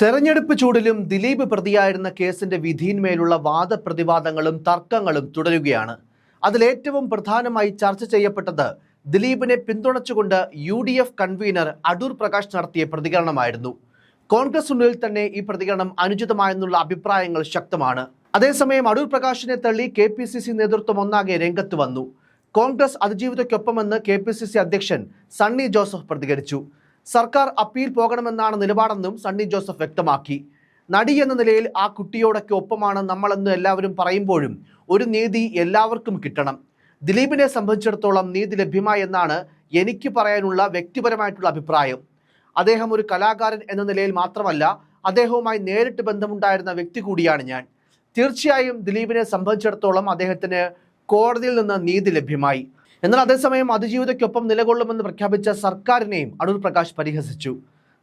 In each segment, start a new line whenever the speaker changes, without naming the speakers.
തെരഞ്ഞെടുപ്പ് ചൂടിലും ദിലീപ് പ്രതിയായിരുന്ന കേസിന്റെ വിധിയിന്മേലുള്ള വാദപ്രതിവാദങ്ങളും തർക്കങ്ങളും തുടരുകയാണ്. അതിലേറ്റവും പ്രധാനമായി ചർച്ച ചെയ്യപ്പെട്ടത് ദിലീപിനെ പിന്തുണച്ചുകൊണ്ട് U D F convener Adoor Prakash നടത്തിയ പ്രതികരണമായിരുന്നു. കോൺഗ്രസിനുള്ളിൽ തന്നെ ഈ പ്രതികരണം അനുചിതമായെന്നുള്ള അഭിപ്രായങ്ങൾ ശക്തമാണ്. അതേസമയം അടൂർ പ്രകാശിനെ തള്ളി കെ പി സി സി നേതൃത്വം ഒന്നാകെ രംഗത്ത് വന്നു. കോൺഗ്രസ് അതിജീവിതയ്ക്കൊപ്പമെന്ന് കെ പി സി സി അധ്യക്ഷൻ സണ്ണി ജോസഫ് പ്രതികരിച്ചു. സർക്കാർ അപ്പീൽ പോകണമെന്നാണ് നിലപാടെന്നും സണ്ണി ജോസഫ് വ്യക്തമാക്കി. നടി എന്ന നിലയിൽ ആ കുട്ടിയോടൊക്കെ ഒപ്പമാണ് നമ്മളെന്ന് എല്ലാവരും പറയുമ്പോഴും ഒരു നീതി എല്ലാവർക്കും കിട്ടണം. ദിലീപിനെ സംബന്ധിച്ചിടത്തോളം നീതി ലഭ്യമായ എന്നാണ് എനിക്ക് പറയാനുള്ള വ്യക്തിപരമായിട്ടുള്ള അഭിപ്രായം. അദ്ദേഹം ഒരു കലാകാരൻ എന്ന നിലയിൽ മാത്രമല്ല അദ്ദേഹവുമായി നേരിട്ട് ബന്ധമുണ്ടായിരുന്ന വ്യക്തി കൂടിയാണ് ഞാൻ. തീർച്ചയായും ദിലീപിനെ സംബന്ധിച്ചിടത്തോളം അദ്ദേഹത്തിന് കോടതിയിൽ നിന്ന് നീതി ലഭ്യമായി. എന്നാൽ അതേസമയം അതിജീവിതയ്ക്കൊപ്പം നിലകൊള്ളുമെന്ന് പ്രഖ്യാപിച്ച സർക്കാരിനെയും അടൂർ പ്രകാശ് പരിഹസിച്ചു.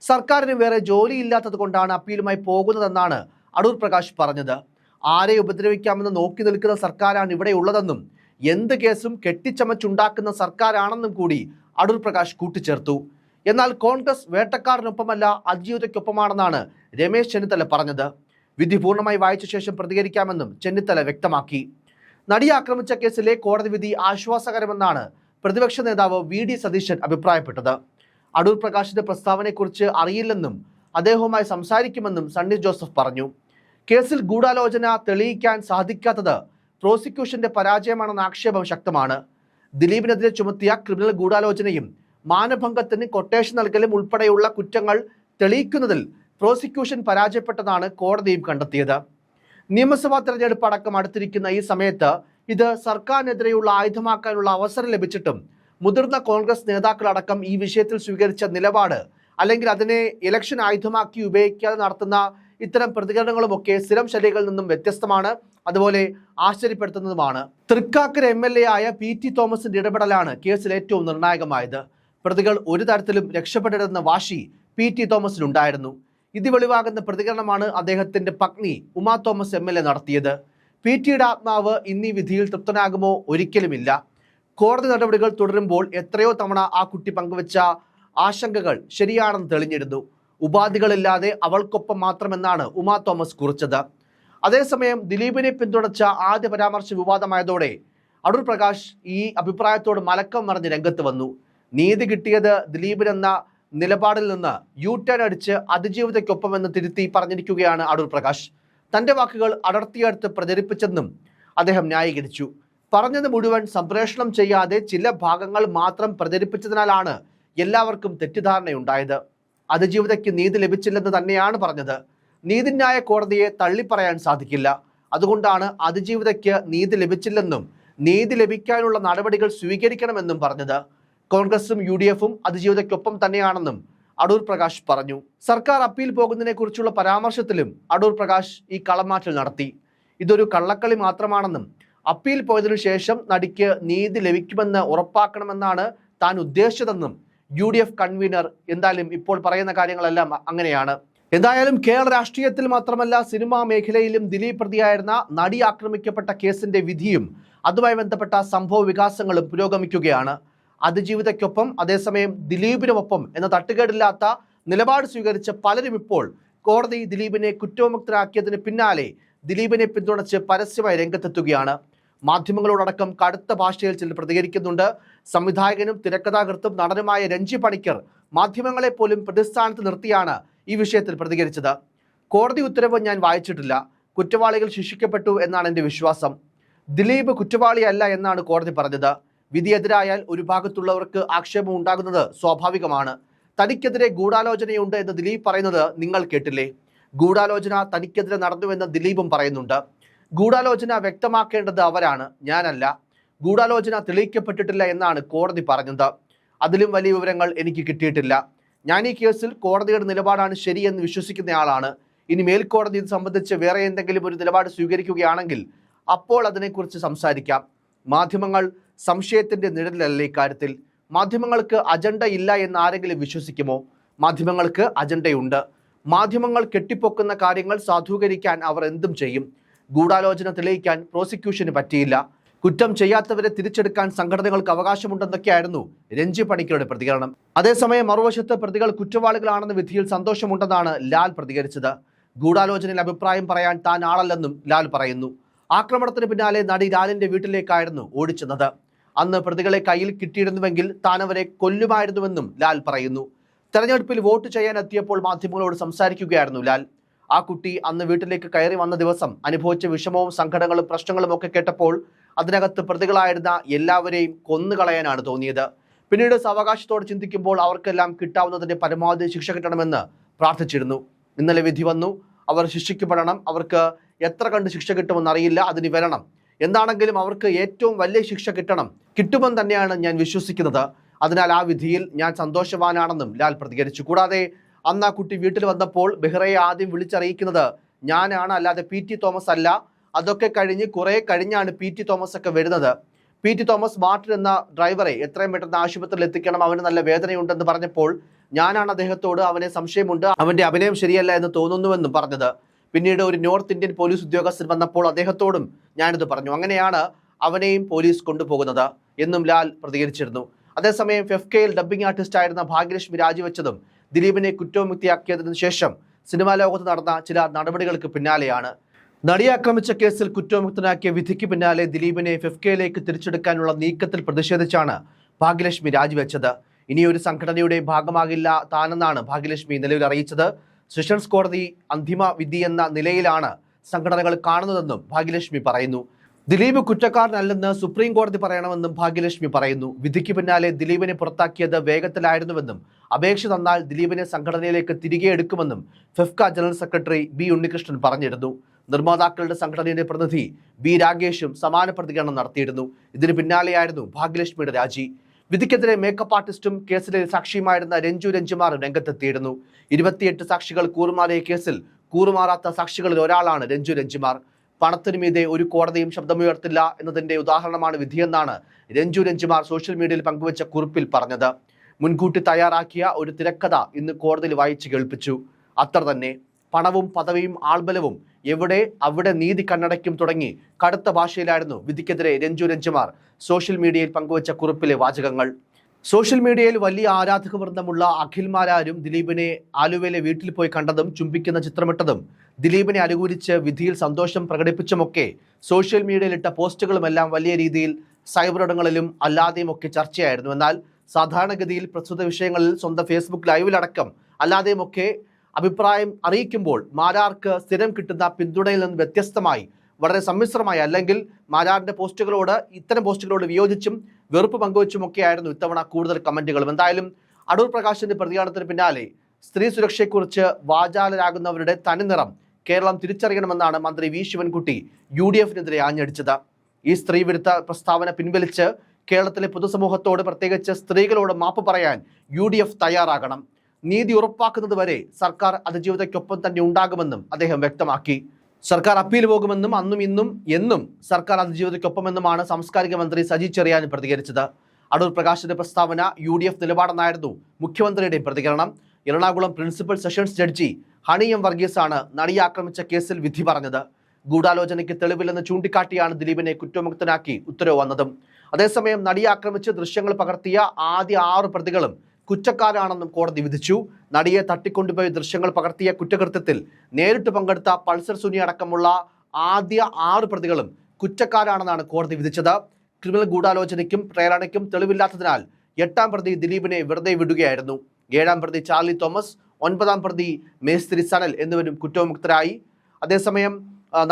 സർക്കാരിന് വേറെ ജോലിയില്ലാത്തത് കൊണ്ടാണ് അപ്പീലുമായി പോകുന്നതെന്നാണ് അടൂർ പ്രകാശ് പറഞ്ഞത്. ആരെ ഉപദ്രവിക്കാമെന്ന് നോക്കി നിൽക്കുന്ന സർക്കാരാണ് ഇവിടെ ഉള്ളതെന്നും എന്ത് കേസും കെട്ടിച്ചമച്ചുണ്ടാക്കുന്ന സർക്കാരാണെന്നും കൂടി അടൂർ പ്രകാശ് കൂട്ടിച്ചേർത്തു. എന്നാൽ കോൺഗ്രസ് വേട്ടക്കാരനൊപ്പമല്ല അതിജീവിതയ്ക്കൊപ്പമാണെന്നാണ് രമേശ് ചെന്നിത്തല പറഞ്ഞത്. വിധി പൂർണമായി വായിച്ച ശേഷം പ്രതികരിക്കാമെന്നും ചെന്നിത്തല വ്യക്തമാക്കി. നടിയെ ആക്രമിച്ച കേസിലെ കോടതി വിധി ആശ്വാസകരമെന്നാണ് പ്രതിപക്ഷ നേതാവ് വി ഡി സതീശൻ അഭിപ്രായപ്പെട്ടത്. അടൂർ പ്രകാശിന്റെ പ്രസ്താവനയെക്കുറിച്ച് അറിയില്ലെന്നും അദ്ദേഹവുമായി സംസാരിക്കുമെന്നും സണ്ണി ജോസഫ് പറഞ്ഞു. കേസിൽ ഗൂഢാലോചന തെളിയിക്കാൻ സാധിക്കാത്തത് പ്രോസിക്യൂഷന്റെ പരാജയമാണെന്ന ആക്ഷേപം ശക്തമാണ്. ദിലീപിനെതിരെ ചുമത്തിയ ക്രിമിനൽ ഗൂഢാലോചനയും മാനഭംഗത്തിന് കൊട്ടേഷൻ നൽകലും ഉൾപ്പെടെയുള്ള കുറ്റങ്ങൾ തെളിയിക്കുന്നതിൽ പ്രോസിക്യൂഷൻ പരാജയപ്പെട്ടതാണ് കോടതിയും കണ്ടെത്തിയത്. നിയമസഭാ തെരഞ്ഞെടുപ്പ് അടക്കം അടുത്തിരിക്കുന്ന ഈ സമയത്ത് ഇത് സർക്കാരിനെതിരെയുള്ള ആയുധമാക്കാനുള്ള അവസരം ലഭിച്ചിട്ടും മുതിർന്ന കോൺഗ്രസ് നേതാക്കളടക്കം ഈ വിഷയത്തിൽ സ്വീകരിച്ച നിലപാട് അല്ലെങ്കിൽ അതിനെ ഇലക്ഷൻ ആയുധമാക്കി ഉപയോഗിക്കാതെ നടത്തുന്ന ഇത്തരം പ്രതികരണങ്ങളുമൊക്കെ സ്ഥിരം ശൈലികളിൽ നിന്നും വ്യത്യസ്തമാണ്. അതുപോലെ ആശ്ചര്യപ്പെടുത്തുന്നതുമാണ്. തൃക്കാക്കര എം എൽ എ ആയ പി ടി തോമസിന്റെ ഇടപെടലാണ് കേസിൽ ഏറ്റവും നിർണായകമായത്. പ്രതികൾ ഒരു തരത്തിലും രക്ഷപ്പെടരുതെന്ന വാശി പി ടി തോമസിനുണ്ടായിരുന്നു ഇത് വെളിവാകുന്ന പ്രതികരണമാണ് അദ്ദേഹത്തിന്റെ പത്നി ഉമാ തോമസ് എം എൽ നടത്തിയത്. പി ടിയുടെ ആത്മാവ് ഇന്നീ വിധിയിൽ തൃപ്തനാകുമോ ഒരിക്കലുമില്ല. കോടതി നടപടികൾ തുടരുമ്പോൾ എത്രയോ തവണ ആ കുട്ടി പങ്കുവച്ച ആശങ്കകൾ ശരിയാണെന്ന് തെളിഞ്ഞിരുന്നു. ഉപാധികളില്ലാതെ അവൾക്കൊപ്പം മാത്രമെന്നാണ് ഉമാ തോമസ് കുറിച്ചത്. അതേസമയം ദിലീപിനെ പിന്തുണച്ച ആദ്യ പരാമർശ വിവാദമായതോടെ അടൂർ പ്രകാശ് ഈ അഭിപ്രായത്തോട് മലക്കം മറിഞ്ഞ് രംഗത്ത് വന്നു. നീതി കിട്ടിയത് ദിലീപിനെന്ന നിലപാടിൽ നിന്ന് യു ടേൺ അടിച്ച് അതിജീവിതയ്ക്കൊപ്പമെന്ന് തിരുത്തി പറഞ്ഞിരിക്കുകയാണ് അടൂർ പ്രകാശ്. തന്റെ വാക്കുകൾ അടർത്തിയെടുത്ത് പ്രചരിപ്പിച്ചെന്നും അദ്ദേഹം ന്യായീകരിച്ചു. പറഞ്ഞത് മുഴുവൻ സംപ്രേഷണം ചെയ്യാതെ ചില ഭാഗങ്ങൾ മാത്രം പ്രചരിപ്പിച്ചതിനാലാണ് എല്ലാവർക്കും തെറ്റിദ്ധാരണയുണ്ടായത്. അതിജീവിതയ്ക്ക് നീതി ലഭിച്ചില്ലെന്ന് തന്നെയാണ് പറഞ്ഞത്. നീതിന്യായ കോടതിയെ തള്ളിപ്പറയാൻ സാധിക്കില്ല. അതുകൊണ്ടാണ് അതിജീവിതയ്ക്ക് നീതി ലഭിച്ചില്ലെന്നും നീതി ലഭിക്കാനുള്ള നടപടികൾ സ്വീകരിക്കണമെന്നും പറഞ്ഞത്. കോൺഗ്രസും യു ഡി എഫും അതിജീവിതയ്ക്കൊപ്പം തന്നെയാണെന്നും അടൂർ പ്രകാശ് പറഞ്ഞു. സർക്കാർ അപ്പീൽ പോകുന്നതിനെ കുറിച്ചുള്ള പരാമർശത്തിലും അടൂർ പ്രകാശ് ഈ കളമാറ്റൽ നടത്തി. ഇതൊരു കള്ളക്കളി മാത്രമാണെന്നും അപ്പീൽ പോയതിനു ശേഷം നടിക്ക് നീതി ലഭിക്കുമെന്ന് ഉറപ്പാക്കണമെന്നാണ് താൻ ഉദ്ദേശിച്ചതെന്നും യു ഡി എഫ് കൺവീനർ എന്തായാലും ഇപ്പോൾ പറയുന്ന കാര്യങ്ങളെല്ലാം അങ്ങനെയാണ്. എന്തായാലും കേരള രാഷ്ട്രീയത്തിൽ മാത്രമല്ല സിനിമാ മേഖലയിലും ദിലീപ് പ്രതിയായിരുന്ന നടി ആക്രമിക്കപ്പെട്ട കേസിന്റെ വിധിയും അതുമായി ബന്ധപ്പെട്ട സംഭവ വികാസങ്ങളും പുരോഗമിക്കുകയാണ്. അതിജീവിതയ്ക്കൊപ്പം അതേസമയം ദിലീപിനുമൊപ്പം എന്ന തട്ടുകേടില്ലാത്ത നിലപാട് സ്വീകരിച്ച പലരും ഇപ്പോൾ കോടതി ദിലീപിനെ കുറ്റവിമുക്തനാക്കിയതിന് പിന്നാലെ ദിലീപിനെ പിന്തുണച്ച് പരസ്യമായി രംഗത്തെത്തുകയാണ്. മാധ്യമങ്ങളോടക്കം കടുത്ത ഭാഷയിൽ ചിലർ പ്രതികരിക്കുന്നുണ്ട്. സംവിധായകനും തിരക്കഥാകൃത്തും നടനുമായ രഞ്ജി പണിക്കർ മാധ്യമങ്ങളെ പോലും പ്രതിസ്ഥാനത്ത് നിർത്തിയാണ് ഈ വിഷയത്തിൽ പ്രതികരിച്ചത്. കോടതി ഉത്തരവ് ഞാൻ വായിച്ചിട്ടില്ല. കുറ്റവാളികൾ ശിക്ഷിക്കപ്പെട്ടു എന്നാണ് എന്റെ വിശ്വാസം. ദിലീപ് കുറ്റവാളിയല്ല എന്നാണ് കോടതി പറഞ്ഞത്. വിധിയെതിരായാൽ ഒരു ഭാഗത്തുള്ളവർക്ക് ആക്ഷേപം ഉണ്ടാകുന്നത് സ്വാഭാവികമാണ്. തനിക്കെതിരെ ഗൂഢാലോചനയുണ്ട് എന്ന് ദിലീപ് പറയുന്നത് നിങ്ങൾ കേട്ടില്ലേ? ഗൂഢാലോചന തനിക്കെതിരെ നടന്നുവെന്ന് ദിലീപും പറയുന്നുണ്ട്. ഗൂഢാലോചന വ്യക്തമാക്കേണ്ടത് അവരാണ് ഞാനല്ല. ഗൂഢാലോചന തെളിയിക്കപ്പെട്ടിട്ടില്ല എന്നാണ് കോടതി പറഞ്ഞത്. അതിലും വലിയ വിവരങ്ങൾ എനിക്ക് കിട്ടിയിട്ടില്ല. ഞാൻ ഈ കേസിൽ കോടതിയുടെ നിലപാടാണ് ശരിയെന്ന് വിശ്വസിക്കുന്നയാളാണ് ഇനി മേൽക്കോടതി ഇത് സംബന്ധിച്ച് വേറെ എന്തെങ്കിലും ഒരു നിലപാട് സ്വീകരിക്കുകയാണെങ്കിൽ അപ്പോൾ അതിനെക്കുറിച്ച് സംസാരിക്കാം. മാധ്യമങ്ങൾ സംശയത്തിന്റെ നിഴലിലല്ല ഇക്കാര്യത്തിൽ? മാധ്യമങ്ങൾക്ക് അജണ്ട ഇല്ല എന്ന് ആരെങ്കിലും വിശ്വസിക്കുമോ? മാധ്യമങ്ങൾക്ക് അജണ്ടയുണ്ട്. മാധ്യമങ്ങൾ കെട്ടിപ്പൊക്കുന്ന കാര്യങ്ങൾ സാധൂകരിക്കാൻ അവർ എന്തും ചെയ്യും. ഗൂഢാലോചന തെളിയിക്കാൻ പ്രോസിക്യൂഷന് പറ്റിയില്ല. കുറ്റം ചെയ്യാത്തവരെ തിരിച്ചെടുക്കാൻ സംഘടനകൾക്ക് അവകാശമുണ്ടെന്നൊക്കെയായിരുന്നു രഞ്ജി പണിക്കരുടെ പ്രതികരണം. അതേസമയം മറുവശത്ത് പ്രതികൾ കുറ്റവാളികളാണെന്ന വിധിയിൽ സന്തോഷമുണ്ടെന്നാണ് ലാൽ പ്രതികരിച്ചത്. ഗൂഢാലോചനയിൽ അഭിപ്രായം പറയാൻ താൻ ആളല്ലെന്നും ലാൽ പറയുന്നു. ആക്രമണത്തിന് പിന്നാലെ നടി ലാലിന്റെ വീട്ടിലേക്കായിരുന്നു ഓടിച്ചെന്നത്. അന്ന് പ്രതികളെ കയ്യിൽ കിട്ടിയിരുന്നുവെങ്കിൽ താൻ അവരെ കൊല്ലുമായിരുന്നുവെന്നും ലാൽ പറയുന്നു. തെരഞ്ഞെടുപ്പിൽ വോട്ട് ചെയ്യാൻ എത്തിയപ്പോൾ മാധ്യമങ്ങളോട് സംസാരിക്കുകയായിരുന്നു ലാൽ. ആ കുട്ടി അന്ന് വീട്ടിലേക്ക് കയറി വന്ന ദിവസം അനുഭവിച്ച വിഷമവും സങ്കടങ്ങളും പ്രശ്നങ്ങളും ഒക്കെ കേട്ടപ്പോൾ അതിനകത്ത് പ്രതികളായിരുന്ന എല്ലാവരെയും കൊന്നുകളയാനാണ് തോന്നിയത്. പിന്നീട് സാവകാശത്തോടെ ചിന്തിക്കുമ്പോൾ അവർക്കെല്ലാം കിട്ടാവുന്നതിന്റെ പരമാവധി ശിക്ഷ കിട്ടണമെന്ന് പ്രാർത്ഥിച്ചിരുന്നു. ഇന്നലെ വിധി വന്നു. അവർ ശിക്ഷിക്കപ്പെടണം. അവർക്ക് എത്ര കണ്ട് ശിക്ഷ കിട്ടുമെന്ന് അറിയില്ല അതിന് വരണം. എന്താണെങ്കിലും അവർക്ക് ഏറ്റവും വലിയ ശിക്ഷ കിട്ടണം. കിട്ടുമെന്ന് തന്നെയാണ് ഞാൻ വിശ്വസിക്കുന്നത്. അതിനാൽ ആ വിധിയിൽ ഞാൻ സന്തോഷവാനാണെന്നും ലാൽ പ്രതികരിച്ചു. കൂടാതെ അന്ന് ആ കുട്ടി വീട്ടിൽ വന്നപ്പോൾ ബെഹ്റയെ ആദ്യം വിളിച്ചറിയിക്കുന്നത് ഞാനാണ് അല്ലാതെ പി ടി തോമസ് അല്ല. അതൊക്കെ കഴിഞ്ഞ് കുറേ കഴിഞ്ഞാണ് പി ടി തോമസ് ഒക്കെ വരുന്നത്. പി ടി തോമസ് മാർട്ടിൻ എന്ന ഡ്രൈവറെ എത്രയും പെട്ടെന്ന് ആശുപത്രിയിൽ എത്തിക്കണം അവന് നല്ല വേദനയുണ്ടെന്ന് പറഞ്ഞപ്പോൾ ഞാനാണ് അദ്ദേഹത്തോട് അവനെ സംശയമുണ്ട് അവന്റെ അഭിനയം ശരിയല്ല എന്ന് തോന്നുന്നുവെന്നും പറഞ്ഞത്. പിന്നീട് ഒരു നോർത്ത് ഇന്ത്യൻ പോലീസ് ഉദ്യോഗസ്ഥൻ വന്നപ്പോൾ അദ്ദേഹത്തോടും ഞാനിത് പറഞ്ഞു. അങ്ങനെയാണ് അവനെയും പോലീസ് കൊണ്ടുപോകുന്നത് എന്നും ലാൽ പ്രതികരിച്ചിരുന്നു. അതേസമയം ഫെഫ്കയിൽ ഡബ്ബിംഗ് ആർട്ടിസ്റ്റ് ആയിരുന്ന ഭാഗ്യലക്ഷ്മി രാജിവെച്ചതും ദിലീപിനെ കുറ്റവിമുക്തിയാക്കിയതിനു ശേഷം സിനിമാ ലോകത്ത് നടന്ന ചില നടപടികൾക്ക് പിന്നാലെയാണ്. നടിയെ ആക്രമിച്ച കേസിൽ കുറ്റവിമുക്തനാക്കിയ വിധിക്ക് പിന്നാലെ ദിലീപിനെ ഫെഫ്കയിലേക്ക് തിരിച്ചെടുക്കാനുള്ള നീക്കത്തിൽ പ്രതിഷേധിച്ചാണ് ഭാഗ്യലക്ഷ്മി രാജിവെച്ചത്. ഇനിയൊരു സംഘടനയുടെ ഭാഗമാകില്ല താനെന്നാണ് ഭാഗ്യലക്ഷ്മി നിലവിൽ അറിയിച്ചത്. സെഷൻസ് കോടതി അന്തിമ വിധി എന്ന നിലയിലാണ് സംഘടനകൾ കാണുന്നതെന്നും ഭാഗ്യലക്ഷ്മി പറയുന്നു. ദിലീപ് കുറ്റക്കാരനല്ലെന്ന് സുപ്രീം കോടതി പറയണമെന്നും ഭാഗ്യലക്ഷ്മി പറയുന്നു. വിധിക്ക് പിന്നാലെ ദിലീപിനെ പുറത്താക്കിയത് വേഗത്തിലായിരുന്നുവെന്നും അപേക്ഷ തന്നാൽ ദിലീപിനെ സംഘടനയിലേക്ക് തിരികെ എടുക്കുമെന്നും FEFKA general secretary B Unnikrishnan പറഞ്ഞിരുന്നു. നിർമ്മാതാക്കളുടെ സംഘടനയുടെ പ്രതിനിധി ബി രാഗേഷും സമാന പ്രതികരണം നടത്തിയിരുന്നു. ഇതിന് പിന്നാലെയായിരുന്നു ഭാഗ്യലക്ഷ്മിയുടെ രാജി. വിധിക്കെതിരെ മേക്കപ്പ് ആർട്ടിസ്റ്റും കേസിലെ സാക്ഷിയുമായിരുന്ന രഞ്ജു രഞ്ജുമാർ രംഗത്തെത്തിയിരുന്നു. ഇരുപത്തിയെട്ട് സാക്ഷികൾ കൂറുമാറിയ കേസിൽ കൂറുമാറാത്ത സാക്ഷികളിൽ ഒരാളാണ് രഞ്ജു രഞ്ജുമാർ. പണത്തിനു മീതെ ഒരു കോടതിയും ശബ്ദമുയർത്തില്ല എന്നതിന്റെ ഉദാഹരണമാണ് വിധിയെന്നാണ് രഞ്ജു രഞ്ജുമാർ സോഷ്യൽ മീഡിയയിൽ പങ്കുവച്ച കുറിപ്പിൽ പറഞ്ഞത്. മുൻകൂട്ടി തയ്യാറാക്കിയ ഒരു തിരക്കഥ ഇന്ന് കോടതിയിൽ വായിച്ചു കേൾപ്പിച്ചു. അത്ര തന്നെ. പണവും പദവിയും ആൾബലവും എവിടെ അവിടെ നീതി കണ്ണടയ്ക്കും തുടങ്ങി. കടുത്ത ഭാഷയിലായിരുന്നു വിധിക്കെതിരെ രഞ്ജു രഞ്ജുമാർ സോഷ്യൽ മീഡിയയിൽ പങ്കുവച്ച കുറിപ്പിലെ വാചകങ്ങൾ. സോഷ്യൽ മീഡിയയിൽ വലിയ ആരാധക വൃന്ദമുള്ള അഖിൽമാരാരും ദിലീപിനെ ആലുവയിലെ വീട്ടിൽ പോയി കണ്ടതും ചുംബിക്കുന്ന ചിത്രമിട്ടതും ദിലീപിനെ അനുകൂലിച്ച് വിധിയിൽ സന്തോഷം പ്രകടിപ്പിച്ചുമൊക്കെ സോഷ്യൽ മീഡിയയിൽ ഇട്ട പോസ്റ്റുകളുമെല്ലാം വലിയ രീതിയിൽ സൈബർ ഇടങ്ങളിലും അല്ലാതെയുമൊക്കെ ചർച്ചയായിരുന്നു. എന്നാൽ സാധാരണഗതിയിൽ പ്രസ്തുത വിഷയങ്ങളിൽ സ്വന്തം ഫേസ്ബുക്ക് ലൈവിലടക്കം അല്ലാതെയുമൊക്കെ അഭിപ്രായം അറിയിക്കുമ്പോൾ മാരാർക്ക് സ്ഥിരം കിട്ടുന്ന പിന്തുണയിൽ നിന്ന് വ്യത്യസ്തമായി വളരെ സമ്മിശ്രമായി അല്ലെങ്കിൽ മാരാറിന്റെ പോസ്റ്റുകളോട് ഇത്തരം പോസ്റ്റുകളോട് വിയോജിച്ചും വെറുപ്പ് പങ്കുവച്ചുമൊക്കെയായിരുന്നു ഇത്തവണ കൂടുതൽ കമന്റുകളും എന്തായാലും അടൂർ പ്രകാശിന്റെ പ്രതികരണത്തിന് പിന്നാലെ സ്ത്രീ സുരക്ഷയെക്കുറിച്ച് വാചാലരാകുന്നവരുടെ തനിനിറം കേരളം തിരിച്ചറിയണമെന്നാണ് മന്ത്രി വി. ശിവൻകുട്ടി യു ഡി എഫിനെതിരെ ആഞ്ഞടിച്ചത്. ഈ സ്ത്രീ വിരുദ്ധ പ്രസ്താവന പിൻവലിച്ച് കേരളത്തിലെ പൊതുസമൂഹത്തോട് പ്രത്യേകിച്ച് സ്ത്രീകളോട് മാപ്പ് പറയാൻ യു തയ്യാറാകണം. നീതി ഉറപ്പാക്കുന്നത് വരെ സർക്കാർ അതിജീവിതയ്ക്കൊപ്പം തന്നെ ഉണ്ടാകുമെന്നും അദ്ദേഹം വ്യക്തമാക്കി. സർക്കാർ അപ്പീൽ പോകുമെന്നും അന്നും ഇന്നും എന്നും സർക്കാർ അതിജീവിതയ്ക്കൊപ്പമെന്നുമാണ് സാംസ്കാരിക മന്ത്രി സജി ചെറിയാൻ പ്രതികരിച്ചത്. അടൂർ പ്രകാശിന്റെ പ്രസ്താവന യു ഡി എഫ് നിലപാടെന്നായിരുന്നു മുഖ്യമന്ത്രിയുടെ പ്രതികരണം. Ernakulam principal sessions judge Honey M വർഗീസാണ് നടിയെ ആക്രമിച്ച കേസിൽ വിധി പറഞ്ഞത്. ഗൂഢാലോചനയ്ക്ക് തെളിവില്ലെന്ന് ചൂണ്ടിക്കാട്ടിയാണ് ദിലീപിനെ കുറ്റമുക്തനാക്കി ഉത്തരവ് വന്നതും. അതേസമയം നടിയെ ആക്രമിച്ച് ദൃശ്യങ്ങൾ പകർത്തിയ ആദ്യ ആറ് പ്രതികളും കുറ്റക്കാരാണെന്നും കോടതി വിധിച്ചു. നടിയെ തട്ടിക്കൊണ്ടുപോയ ദൃശ്യങ്ങൾ പകർത്തിയ കുറ്റകൃത്യത്തിൽ നേരിട്ട് പങ്കെടുത്ത പൾസർ സുനി അടക്കമുള്ള ആദ്യ ആറ് പ്രതികളും കുറ്റക്കാരാണെന്നാണ് കോടതി വിധിച്ചത്. ക്രിമിനൽ ഗൂഢാലോചനയ്ക്കും പ്രേരണയ്ക്കും തെളിവില്ലാത്തതിനാൽ എട്ടാം പ്രതി ദിലീപിനെ വെറുതെ വിടുകയായിരുന്നു. ഏഴാം പ്രതി ചാർലി തോമസ് ഒൻപതാം പ്രതി മേസ്ത്രി സനൽ എന്നിവരും കുറ്റവിമുക്തരായി. അതേസമയം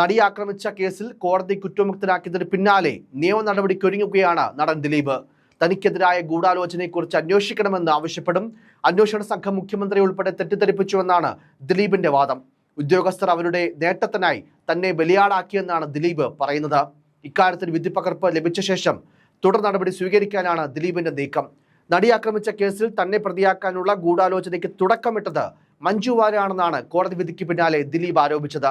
നടി ആക്രമിച്ച കേസിൽ കോടതി കുറ്റമുക്തനാക്കിയതിന് പിന്നാലെ നിയമ നടപടിക്കൊരുങ്ങുകയാണ് നടൻ ദിലീപ്. തനിക്കെതിരായ ഗൂഢാലോചനയെക്കുറിച്ച് അന്വേഷിക്കണമെന്ന് ആവശ്യപ്പെടും. അന്വേഷണ സംഘം മുഖ്യമന്ത്രി ഉൾപ്പെടെ തെറ്റിദ്ധരിപ്പിച്ചുവെന്നാണ് ദിലീപിന്റെ വാദം. ഉദ്യോഗസ്ഥർ അവരുടെ നേട്ടത്തിനായി തന്നെ ബലിയാടാക്കിയെന്നാണ് ദിലീപ് പറയുന്നത്. ഇക്കാര്യത്തിൽ വിധിപ്പകർപ്പ് ലഭിച്ച ശേഷം തുടർ നടപടി സ്വീകരിക്കാനാണ് ദിലീപിന്റെ നീക്കം. നടി ആക്രമിച്ച കേസിൽ തന്നെ പ്രതിയാക്കാനുള്ള ഗൂഢാലോചനയ്ക്ക് തുടക്കമിട്ടത് മഞ്ജു വാര്യയാണെന്നാണ് കോടതി വിധിക്ക് പിന്നാലെ ദിലീപ് ആരോപിച്ചത്.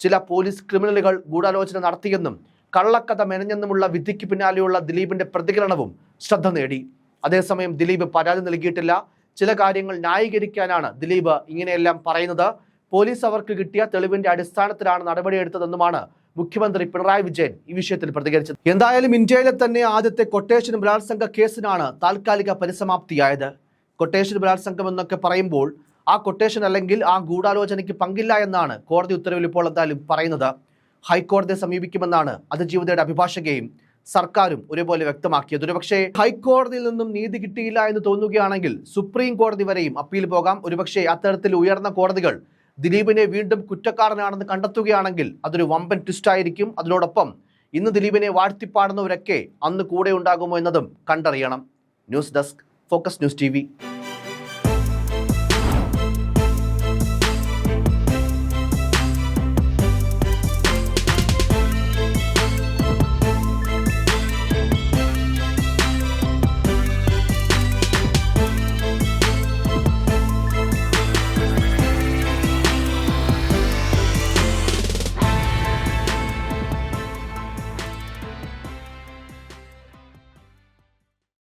ചില പോലീസ് ക്രിമിനലുകൾ ഗൂഢാലോചന നടത്തിയെന്നും കള്ളക്കഥ മെനഞ്ഞെന്നുമുള്ള വിധിക്ക് പിന്നാലെയുള്ള ദിലീപിന്റെ പ്രതികരണവും ശ്രദ്ധ നേടി. അതേസമയം ദിലീപ് പരാതി നൽകിയിട്ടില്ല. ചില കാര്യങ്ങൾ ന്യായീകരിക്കാനാണ് ദിലീപ് ഇങ്ങനെയെല്ലാം പറയുന്നത്. പോലീസ് അവർക്ക് കിട്ടിയ തെളിവിന്റെ അടിസ്ഥാനത്തിലാണ് നടപടിയെടുത്തതെന്നുമാണ് മുഖ്യമന്ത്രി പിണറായി വിജയൻ ഈ വിഷയത്തിൽ പ്രതികരിച്ചത്. എന്തായാലും ഇന്ത്യയിലെ തന്നെ ആദ്യത്തെ കൊട്ടേഷൻ ബലാത്സംഗ കേസിനാണ് താൽക്കാലിക പരിസമാപ്തിയായത്. കൊട്ടേഷൻ ബലാത്സംഗം എന്നൊക്കെ പറയുമ്പോൾ ആ കൊട്ടേഷൻ അല്ലെങ്കിൽ ആ ഗൂഢാലോചനയ്ക്ക് പങ്കില്ല എന്നാണ് കോടതി ഉത്തരവിൽ ഇപ്പോൾ എന്തായാലും പറയുന്നത്. ഹൈക്കോടതിയെ സമീപിക്കുമെന്നാണ് അതിജീവിതയുടെ അഭിഭാഷകയും സർക്കാരും ഒരുപോലെ വ്യക്തമാക്കിയത്. ഒരുപക്ഷെ ഹൈക്കോടതിയിൽ നിന്നും നീതി കിട്ടിയില്ല എന്ന് തോന്നുകയാണെങ്കിൽ സുപ്രീം കോടതി വരെയും അപ്പീൽ പോകാം. ഒരുപക്ഷെ അത്തരത്തിൽ ഉയർന്ന കോടതികൾ ദിലീപിനെ വീണ്ടും കുറ്റക്കാരനാണെന്ന് കണ്ടെത്തുകയാണെങ്കിൽ അതൊരു വമ്പൻ ട്വിസ്റ്റ് ആയിരിക്കും. അതിനോടൊപ്പം ഇന്ന് ദിലീപിനെ വാഴ്ത്തിപ്പാടുന്നവരൊക്കെ അന്ന് കൂടെ ഉണ്ടാകുമോ എന്നതും കണ്ടറിയണം. News desk focus news T